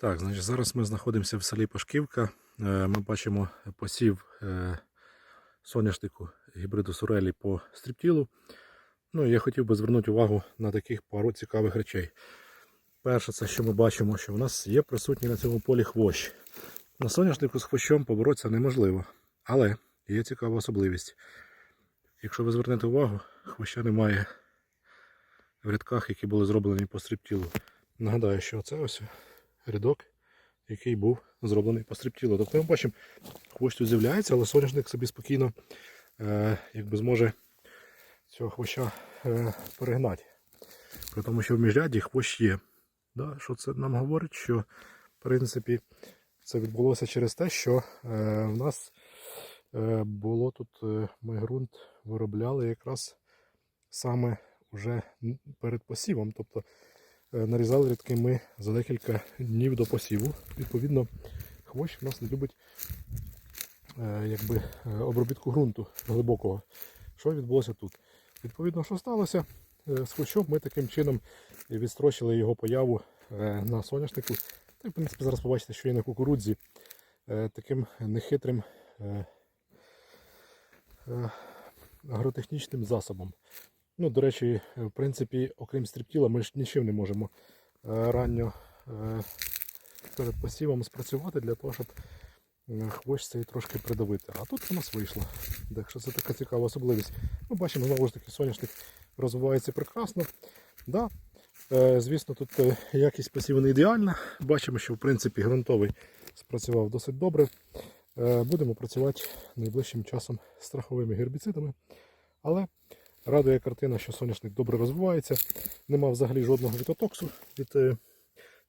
Так, значить, зараз ми знаходимося в селі Пашківка. Е, Ми бачимо посів е, соняшнику гібриду Сурелі по стріптілу. Ну, я хотів би звернути увагу на таких пару цікавих речей. Перше, це що ми бачимо, що в нас є присутній на цьому полі хвощ. На соняшнику з хвощом поборотися неможливо. Але є цікава особливість. Якщо ви звернете увагу, хвоща немає в рядках, які були зроблені по стріптілу. Нагадаю, що це ось рядок, який був зроблений по стріптілу. Тобто ми бачимо, хвощ тут з'являється, але соняшник собі спокійно е, якби зможе цього хвоща е, перегнати. При тому, що в міжряді хвощ є. Да? Що це нам говорить, що в принципі це відбулося через те, що е, в нас е, було тут, е, ми ґрунт виробляли якраз саме вже перед посівом. Тобто нарізали рядки ми за декілька днів до посіву. Відповідно, хвощ в нас не любить е, якби, е, обробітку ґрунту глибокого. Що відбулося тут? Відповідно, що сталося? Е, З хвощом ми таким чином відстрочили його появу е, на соняшнику. Та, в принципі, зараз побачите, що і на кукурудзі е, таким нехитрим е, е, агротехнічним засобом. Ну, до речі, в принципі, окрім стріптіла, ми ж нічим не можемо е, ранньо е, перед посівом спрацювати для того, щоб е, хвощ цей трошки придавити. А тут у нас вийшло. Так що це така цікава особливість. Ми бачимо, знову ж таки, соняшник розвивається прекрасно. Да, е, звісно, тут е, якість посіву не ідеальна. Бачимо, що в принципі ґрунтовий спрацював досить добре. Е, Будемо працювати найближчим часом з страховими гербіцидами. Але радує картина, що соняшник добре розвивається. Нема взагалі жодного вітотоксу від е,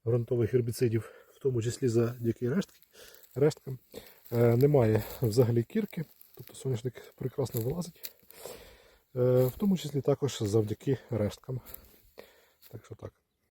ґрунтових гербіцидів, в тому числі завдяки рештки, решткам. Е, Немає взагалі кірки, тобто соняшник прекрасно вилазить. Е, В тому числі також завдяки решткам. Так що так.